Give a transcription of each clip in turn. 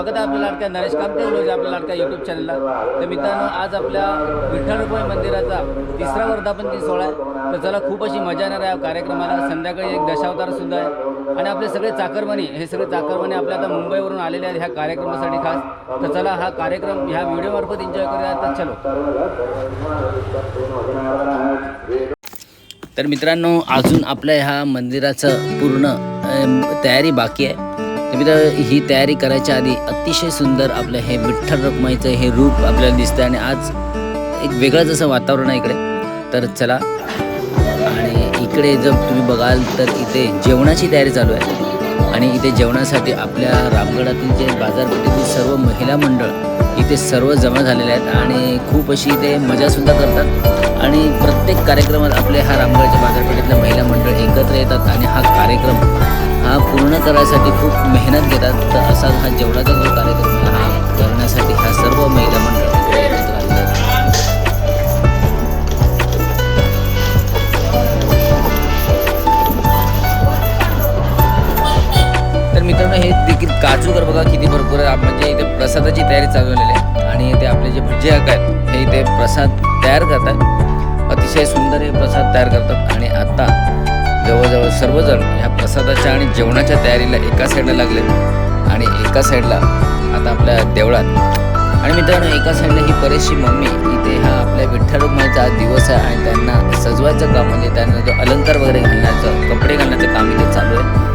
स्वागत आहे आपल्या लाडक्या नरेश कामते व्लॉग आपल्या लाडक्या यूट्यूब चॅनलला तर मित्रांनो आज आपल्या विठ्ठल मंदिराचा तिसरा वर्धापन दिन सोहळा आहे. तर चला खूप अशी मजा येणार आहे कार्यक्रमाला. संध्याकाळी एक दशावतार सुद्धा आहे. आणि आपले सगळे चाकरमणी हे सगळे चाकरमणी आपल्या आता मुंबईवरून आलेले आहेत ह्या कार्यक्रमासाठी खास. तर चला हा कार्यक्रम ह्या व्हिडिओमार्फत एन्जॉय करूया. तर चलो. तर मित्रांनो अजून आपल्या ह्या मंदिराचं पूर्ण तयारी बाकी आहे. मित्र ही तयारी करायच्या आधी अतिशय सुंदर आपलं हे विठ्ठल रखमाईचं हे रूप आपल्याला दिसतं आणि आज एक वेगळंच असं वातावरण आहे इकडे. तर चला. आणि इकडे जर तुम्ही बघाल तर इथे जेवणाची तयारी चालू आहे. आणि इथे जेवणासाठी आपल्या रामगडातील जे बाजारपेठेतील सर्व महिला मंडळ इथे सर्व जमा झालेले आहेत आणि खूप अशी इथे मजासुद्धा करतात. आणि प्रत्येक कार्यक्रमात आपले हा रामगडच्या बाजारपेठेतल्या महिला मंडळ एकत्र येतात आणि हा कार्यक्रम हा पूर्ण करायसाठी खूप मेहनत घेतात. तर असा हा जेवणाचा जो कार्यक्रम आहे हा करण्यासाठी हा सर्व महिला मंडळ एकत्र आलेले मित्रांनो हे देखील काजूगर बघा किती भरपूर आहे. म्हणजे इथे प्रसादाची तयारी चालवलेली आहे. आणि इथे आपले जे भजी हक आहेत हे इथे प्रसाद तयार करतात अतिशय सुंदर हे प्रसाद तयार करतात. आणि आता जवळजवळ सर्वजण ह्या प्रसादाच्या आणि जेवणाच्या तयारीला एका साईडला लागले. आणि एका साईडला आता आपल्या देवळात. आणि मित्रांनो एका साईडला ही बरीचशी मम्मी इथे हा आपल्या विठ्ठल दिवस आहे. आणि त्यांना सजवायचं काम म्हणजे त्यांना जो अलंकार वगैरे घालण्याचं कपडे घालण्याचं काम इथे चालू आहे.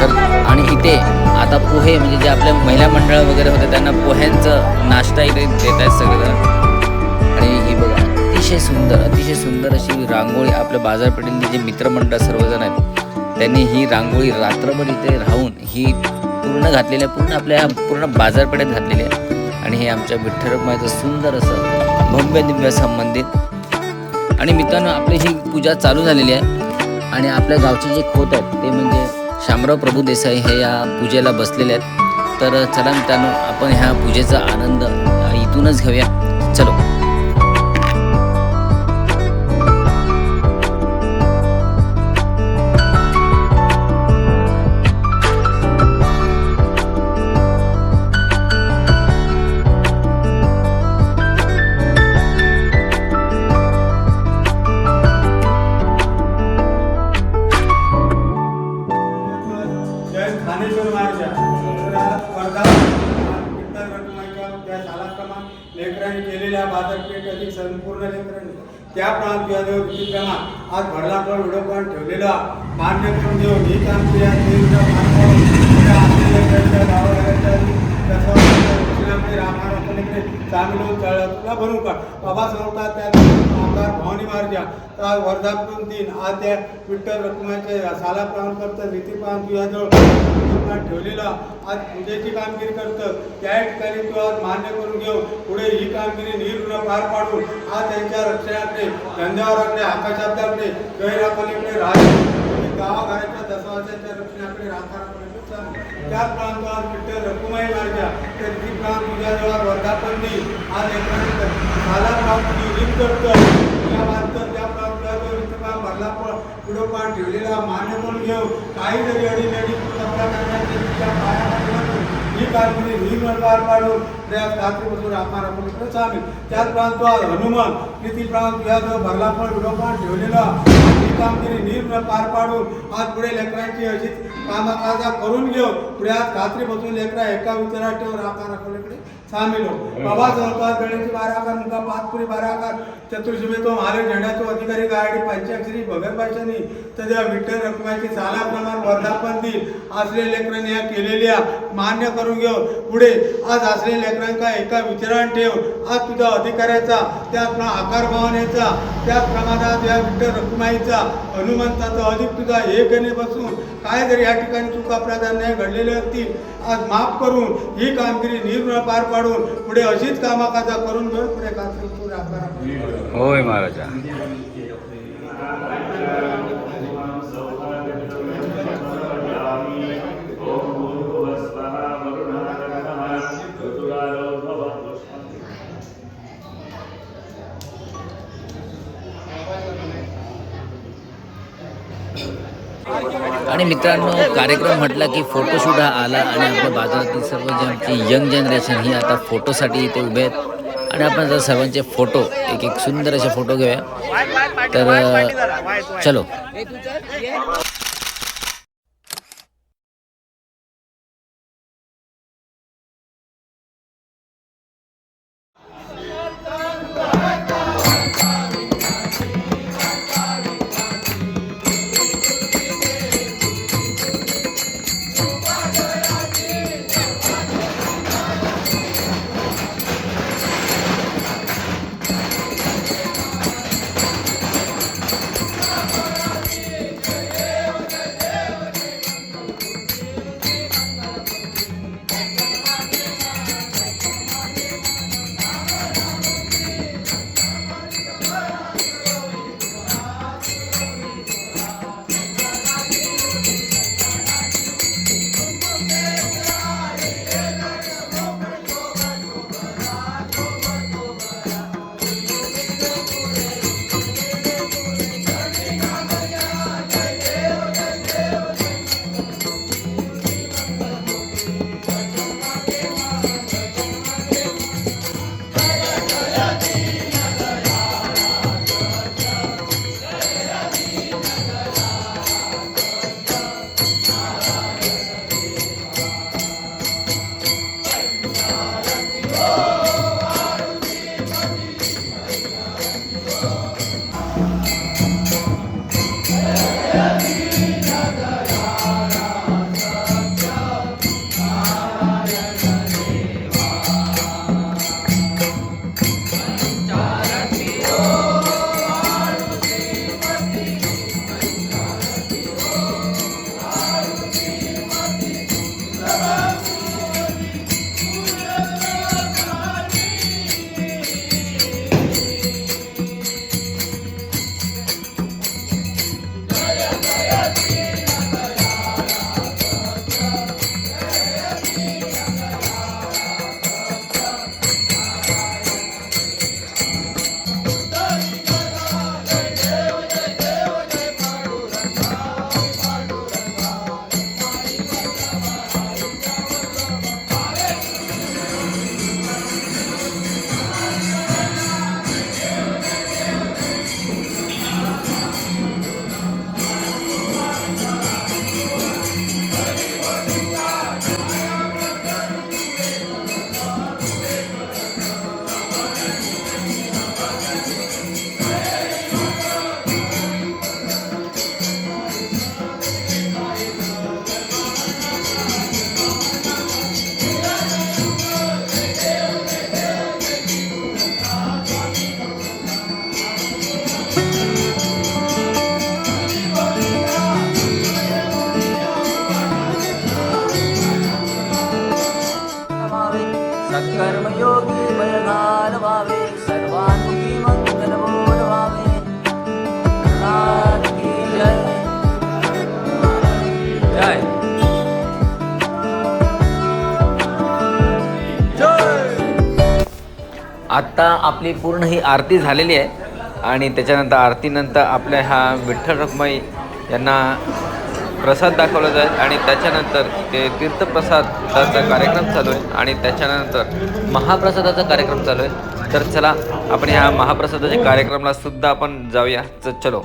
तर आणि इथे आता पोहे म्हणजे जे आपल्या महिला मंडळ वगैरे होते त्यांना पोह्यांचं नाश्ता इथे देत आहेत सगळेजण आणि ही बघा अतिशय सुंदर अतिशय सुंदर अशी रांगोळी आपल्या बाजारपेठेतले जे मित्रमंडळ सर्वजण आहेत त्यांनी ही रांगोळी रात्रभर इथे राहून ही पूर्ण घातलेली आहे पूर्ण आपल्या पूर्ण बाजारपेठेत घातलेली आहे. आणि हे आमच्या विठ्ठल सुंदर असं भव्य दिव्य असं मंदिर आणि मित्रांनो आपली ही पूजा चालू झालेली आहे. आणि आपल्या गावचे जे खोत आहेत ते म्हणजे शामराव प्रभू देसाई हे या पूजेला बसलेले आहेत. तर चला मित्रांनो आपण ह्या पूजेचा आनंद इथूनच घेऊया. चलो. त्या त्याप्रमाणे तुझ्याजवळ विधिप्रमाण आज भरलाफळ विडोपण ठेवलेला. मान्य करून देऊन ही काम क्रिया देवीचा मान करून त्या आपल्या लेकरांच्या चांगलं तुला भरून काढ बाबा सांगतात त्या आमदार भवानी महाराजा तर वर्धापन दिन आज त्या विठ्ठल रखुमाच्या साला प्रमाण करतं रीतीप्रमाण तुझ्याजवळ ठेवलेला. आज पूजेची कामगिरी करतं. त्या ठिकाणी तू आज मान्य करून घेऊ. पुढे ही कामगिरी निर्गुण पार पाडून आज त्यांच्या रक्षणाकडे धंद्यावराकडे आकाशाकडे गैरापलीकडे राज गावाघराच्या दसवाच्या रक्षणाकडे राखाकडे त्या प्रांतावर विठ्ठल रकुमाई राजा त्यांची ती प्रांत तुझ्या जवळ वर्धापन आज एकाने साला प्रांत नियोजित करतं. या मात्र त्या प्रांताचा जो भरला पण पुढोपान ठेवलेला मान्य म्हणून घेऊ काही जरी अडीनडी कपडा करण्याचे तिच्या पायाखाली बसून ही कामगिरी निर्मळ पार पाडून प्रयास खात्रीपासून आपण आपण सामील त्याच प्रांतात हनुमान किती प्रांत तुझ्या जवळ भरला पण ठेवलेला ही कामगिरी निर्मळ पार पाडून आज पुढे लेकरांची अशीच कामाकाजा करून घेऊ पुढे आज खात्री बसून लेकरा एका विचारात ठेवून आकार आपल्याकडे सामील हो। बाबा सहकार गणेशची बारा आकार मुका पाचपुरी बारा आकार चतुर्शिमे तो महाले झेंड्याचो अधिकारी गाडी पंचाक्षरी भगत भाषानी त्या विठ्ठल रखुमाची साला प्रमाण वर्धापन दिन. असले लेकरांनी या केलेल्या मान्य करून घेऊ पुढे आज असले लेकरांका एका विचारात ठेव. आज तुझा अधिकाऱ्याचा त्यात आकार भावनेचा त्याच प्रमाणात या विठ्ठल रखुमाईचा हनुमंताचा अधिक तुझा हे गणे बसून काय जर या ठिकाणी चुका प्राधान्य घडलेले असतील आज माफ करून ही कामगिरी निर्मळ पार पाडून पुढे अशीच कामाकाजा करून घेऊन पुढे कात्री होय महाराजा. आणि मित्रांनो कार्यक्रम म्हटला की फोटोशूट हा आला आणि आपल्या बाजारातील सर्व जे आमची यंग जनरेशन ही आता फोटोसाठी इथे उभे आहेत. आणि आपण जर सर्वांचे फोटो एक एक सुंदर असे फोटो घेऊया. तर चलो. आत्ता आपली पूर्ण ही आरती झालेली आहे आणि त्याच्यानंतर आरतीनंतर आपल्या ह्या विठ्ठल रखमाई यांना प्रसाद दाखवला जाईल आणि त्याच्यानंतर ते तीर्थप्रसादाचा कार्यक्रम चालू आहे आणि त्याच्यानंतर महाप्रसादाचा कार्यक्रम चालू आहे. तर चला आपण ह्या महाप्रसादाच्या कार्यक्रमाला सुद्धा आपण जाऊया. च- चलो.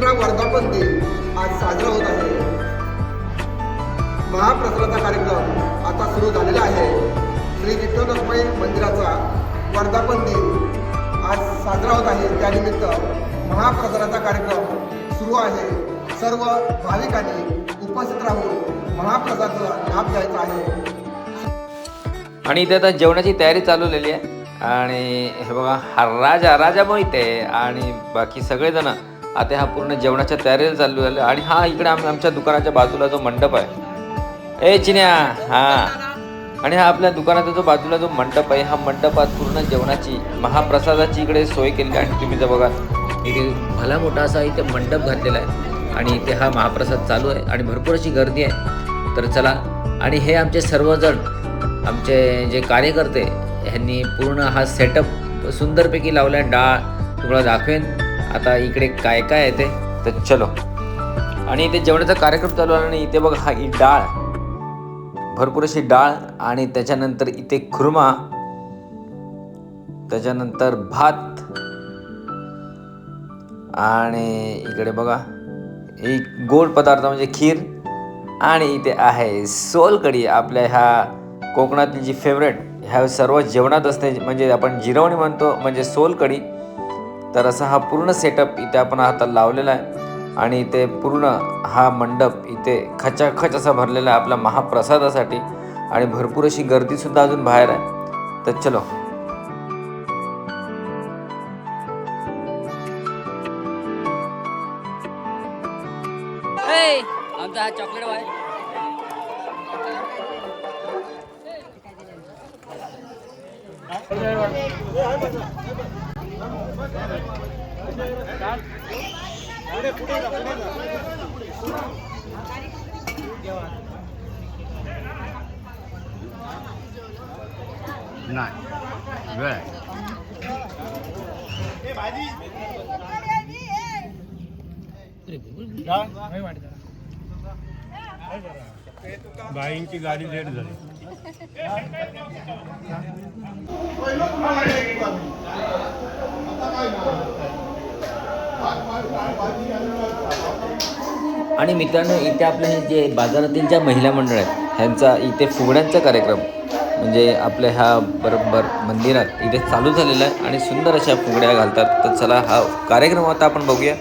तिसरा वर्धापन दिन आज साजरा होत आहे. महाप्रसादाचा कार्यक्रम आता सुरू झालेला आहे. श्री विठ्ठलरामाई मंदिराचा वर्धापन दिन आज साजरा होत आहे. त्यानिमित्त महाप्रसादाचा कार्यक्रम सुरू आहे. सर्व भाविकांनी उपस्थित राहून महाप्रसादाचा लाभ घ्यायचा आहे. आणि इथे आता जेवणाची तयारी चालवलेली आहे. आणि हे बघा हा राजा राजा मोहिते आणि बाकी सगळेजण आता हा पूर्ण जेवणाच्या तयारीला चालू झालं आणि हा इकडे आम्ही आमच्या दुकानाच्या बाजूला जो मंडप आहे. ए चिन्या! हा. आणि हा आपल्या दुकानाचा जो बाजूला जो मंडप आहे हा मंडपात पूर्ण जेवणाची महाप्रसादाची इकडे सोय केलेली आहे. आणि तुम्ही जर बघा इथे भला मोठा असा इथे मंडप घातलेला आहे. आणि इथे हा महाप्रसाद चालू आहे. आणि भरपूर अशी गर्दी आहे. तर चला आणि हे आमचे सर्वजण आमचे जे कार्यकर्ते ह्यांनी पूर्ण हा सेटअप सुंदरपैकी लावला आहे डाळ तुम्हाला दाखवेन. आता इकडे काय काय आहे ते? तर चलो. आणि इथे जेवणाचा कार्यक्रम चालू आहे आणि इथे बघा हा ही डाळ. भरपूर अशी डाळ आणि त्याच्यानंतर इथे खुर्मा. त्याच्यानंतर भात. आणि इकडे बघा एक गोड पदार्थ म्हणजे खीर. आणि इथे आहे सोलकढी आपल्या ह्या कोकणातली जी फेवरेट ह्या सर्व जेवणात असते म्हणजे आपण जिरवणी म्हणतो म्हणजे सोलकढी तर असा हा पूर्ण सेटअप इथे आपण आता लावलेला आहे. आणि इथे पूर्ण हा मंडप इथे खचाखच असा भरलेला आहे आपल्या महाप्रसादासाठी. आणि भरपूर अशी गर्दीसुद्धा अजून बाहेर आहे. तर चलो. आमचा हा चॉकलेट आहे बाईंची गाडी लेट झाली. आणि मित्रांनो इथे आपले हे जे बाजारातील ज्या महिला मंडळ आहेत ह्यांचा इथे फुगड्यांचा कार्यक्रम म्हणजे आपल्या ह्या बरोबर मंदिरात इथे चालू झालेला आहे आणि सुंदर अशा फुगड्या घालतात. तर चला हा कार्यक्रम आता आपण बघूया.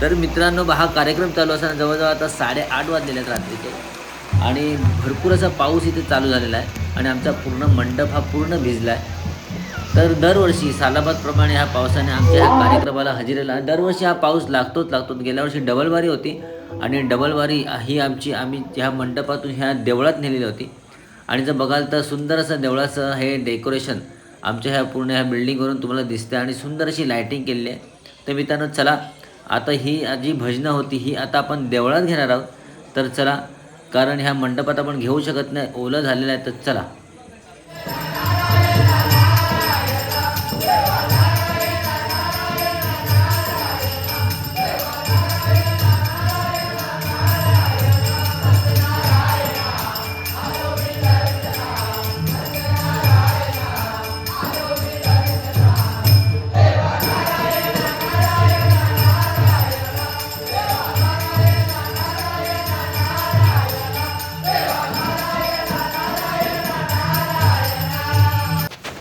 तर मित्रांनो हा कार्यक्रम चालू असताना जवळजवळ आता साडेआठ वाजलेले आहेत रात्रीचे. आणि भरपूर असा पाऊस इथे चालू झालेला आहे आणि आमचा पूर्ण मंडप हा पूर्ण भिजला आहे. तर दरवर्षी सालाबादप्रमाणे ह्या पावसाने आमच्या ह्या कार्यक्रमाला हजेरीला दरवर्षी हा पाऊस लागतोच लागतो गेल्या वर्षी डबलवारी होती आणि डबलवारी ही आमची आम्ही ह्या मंडपातून ह्या देवळात नेलेली होती. आणि जर बघाल तर सुंदर असं देवळाचं हे डेकोरेशन आमच्या ह्या पूर्ण ह्या बिल्डिंगवरून तुम्हाला दिसतं आणि सुंदर अशी लायटिंग केलेली आहे. तर मित्रांनो चला आता ही जी भजनं होती ही आता आपण देवळात घेणार आहोत. तर चला कारण ह्या मंडपात आपण घेऊ शकत नाही ओलं झालेलं आहे तर चला.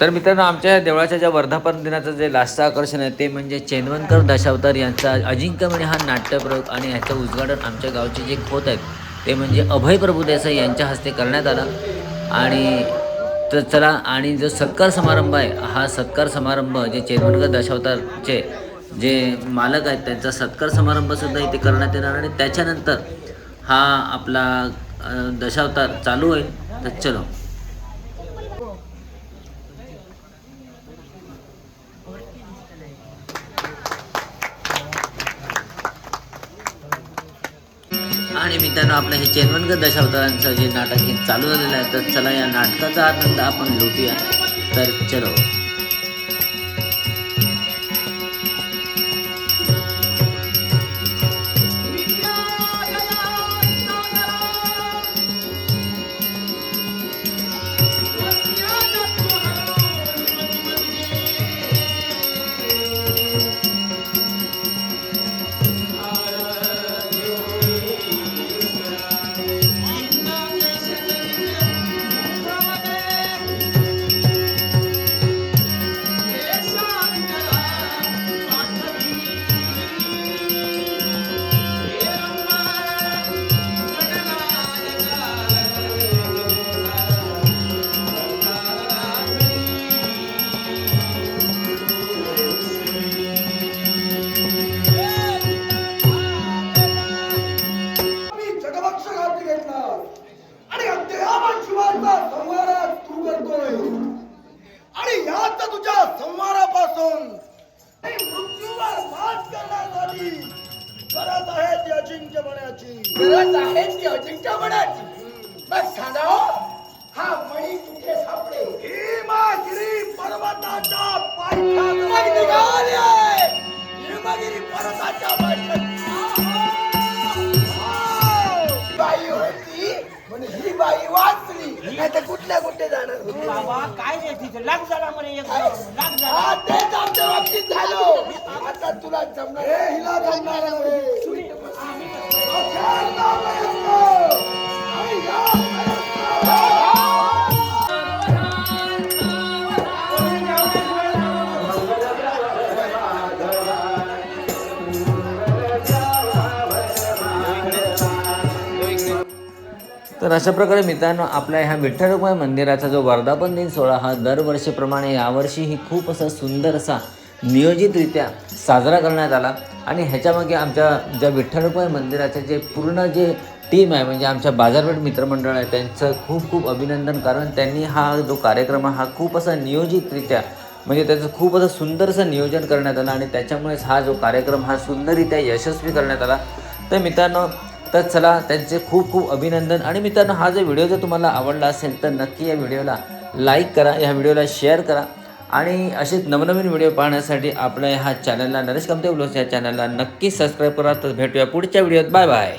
तर मित्रांनो आमच्या या देवळाच्या ज्या वर्धापन दिनाचं जे लास्ट आकर्षण आहे ते म्हणजे चेनवनकर दशावतार यांचा अजिंक्यमणी म्हणजे हा नाट्यप्रयोग आणि ह्याचं उद्घाटन आमच्या गावचे जे खोत आहेत ते म्हणजे अभय प्रभुदेसाई यांच्या हस्ते करण्यात आला. आणि तर चला आणि जो सत्कार समारंभ आहे हा सत्कार समारंभ जे चेनवनकर दशावतारचे जे मालक आहेत त्यांचा सत्कार समारंभसुद्धा इथे करण्यात येणार आणि त्याच्यानंतर हा आपला दशावतार चालू होईल. तर चलो आणि मित्रांनो आपलं हे चेनवणकर दशावतारांचं जे नाटक हे चालू झालेलं आहे तर चला या नाटकाचा आनंद आपण लुटूया. तर चलो. कुठल्या कुठे जाणार? बाबा काय रे तिथे लाग झाला म्हणे एक लाग झाला. हा, तेच आमच्या बाबतीत झालो. आता तुला जमणार हे हिला जमणार नाही. तर अशा प्रकारे मित्रांनो आपल्या ह्या विठ्ठल रुक्माई मंदिराचा जो वर्धापन दिन सोहळा हा दरवर्षीप्रमाणे यावर्षीही खूप असा सुंदर असा नियोजितरित्या साजरा करण्यात आला. आणि ह्याच्यामागे आमच्या ज्या विठ्ठल रुक्माई मंदिराचे जे पूर्ण जे टीम आहे म्हणजे आमच्या बाजारपेठ मित्रमंडळ आहे त्यांचं खूप खूप अभिनंदन. कारण त्यांनी हा जो कार्यक्रम आहे हा खूप असा नियोजितरित्या म्हणजे त्याचं खूप असं सुंदर असं नियोजन करण्यात आलं. आणि त्याच्यामुळेच हा जो कार्यक्रम हा सुंदररित्या यशस्वी करण्यात आला. तर मित्रांनो तर चला त्यांचे खूप खूप अभिनंदन. आणि मित्रांनो हा जो व्हिडिओ जर तुम्हाला आवडला असेल तर नक्की या व्हिडिओला लाईक करा या व्हिडिओला शेअर करा. आणि असेच नवनवीन व्हिडिओ पाहण्यासाठी आपल्या ह्या चॅनलला नरेश कमते ब्लॉग्स या चॅनलला नक्की सबस्क्राईब करा. तर भेटूया पुढच्या व्हिडिओत. Bye bye